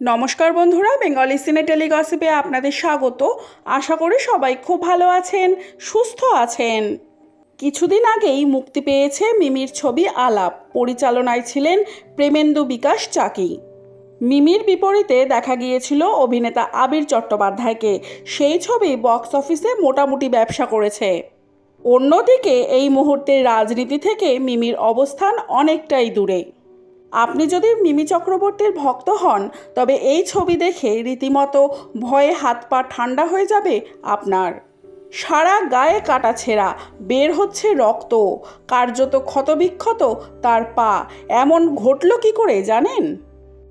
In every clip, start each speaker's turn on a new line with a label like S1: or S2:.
S1: নমস্কার বন্ধুরা, বেঙ্গলি সিনে টেলিগসিপে আপনাদের স্বাগত। আশা করি সবাই খুব ভালো আছেন, সুস্থ আছেন। কিছুদিন আগেই মুক্তি পেয়েছে মিমির ছবি আলাপ। পরিচালনায় ছিলেন প্রেমেন্দু বিকাশ চাকি। মিমির বিপরীতে দেখা গিয়েছিল অভিনেতা আবির চট্টোপাধ্যায়কে। সেই ছবি বক্স অফিসে মোটামুটি ব্যবসা করেছে। অন্যদিকে এই মুহূর্তে রাজনীতি থেকে মিমির অবস্থান অনেকটাই দূরে। আপনি যদি মিমি চক্রবর্তীর ভক্ত হন, তবে এই ছবি দেখে রীতিমতো ভয়ে হাত পা ঠান্ডা হয়ে যাবে আপনার। সারা গায়ে কাটা ছেঁড়া, বের হচ্ছে রক্ত। কার্যত ক্ষতবিক্ষত তার পা। এমন ঘটল কি করে জানেন?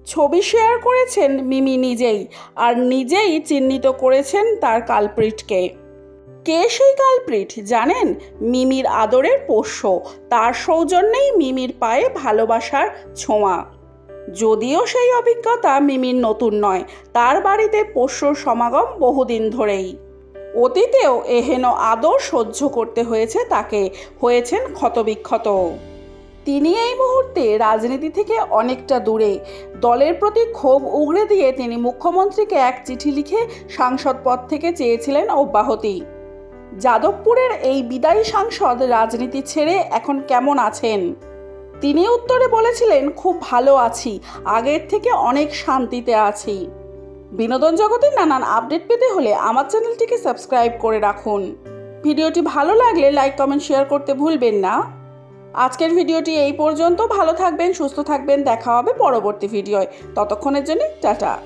S1: ছবি শেয়ার করেছেন মিমি নিজেই, আর নিজেই চিহ্নিত করেছেন তার কালপ্রিটকে। কে সেই কালপ্রিট? জানেন? মিমির আদরের পোষ্য। তার সৌজন্যেই মিমির পায়ে ভালোবাসার ছোঁয়া। যদিও সেই অভিজ্ঞতা মিমির নতুন নয়, তার বাড়িতে পোষ্যর সমাগম বহুদিন ধরেই। অতীতেও এহেন আদর সহ্য করতে হয়েছে তাকে, হয়েছেন ক্ষতবিক্ষত। তিনি এই মুহূর্তে রাজনীতি থেকে অনেকটা দূরে। দলের প্রতি ক্ষোভ উগড়ে দিয়ে তিনি মুখ্যমন্ত্রীকে এক চিঠি লিখে সাংসদ পদ থেকে চেয়েছিলেন অব্যাহতি। যাদবপুরের এই বিদায়ী সাংসদ রাজনীতি ছেড়ে এখন কেমন আছেন? তিনি উত্তরে বলেছিলেন, খুব ভালো আছি, আগের থেকে অনেক শান্তিতে আছি। বিনোদন জগতের নানান আপডেট পেতে হলে আমার চ্যানেলটিকে সাবস্ক্রাইব করে রাখুন। ভিডিওটি ভালো লাগলে লাইক, কমেন্ট, শেয়ার করতে ভুলবেন না। আজকের ভিডিওটি এই পর্যন্ত। ভালো থাকবেন, সুস্থ থাকবেন। দেখা হবে পরবর্তী ভিডিওয়। ততক্ষণের জন্য টাটা।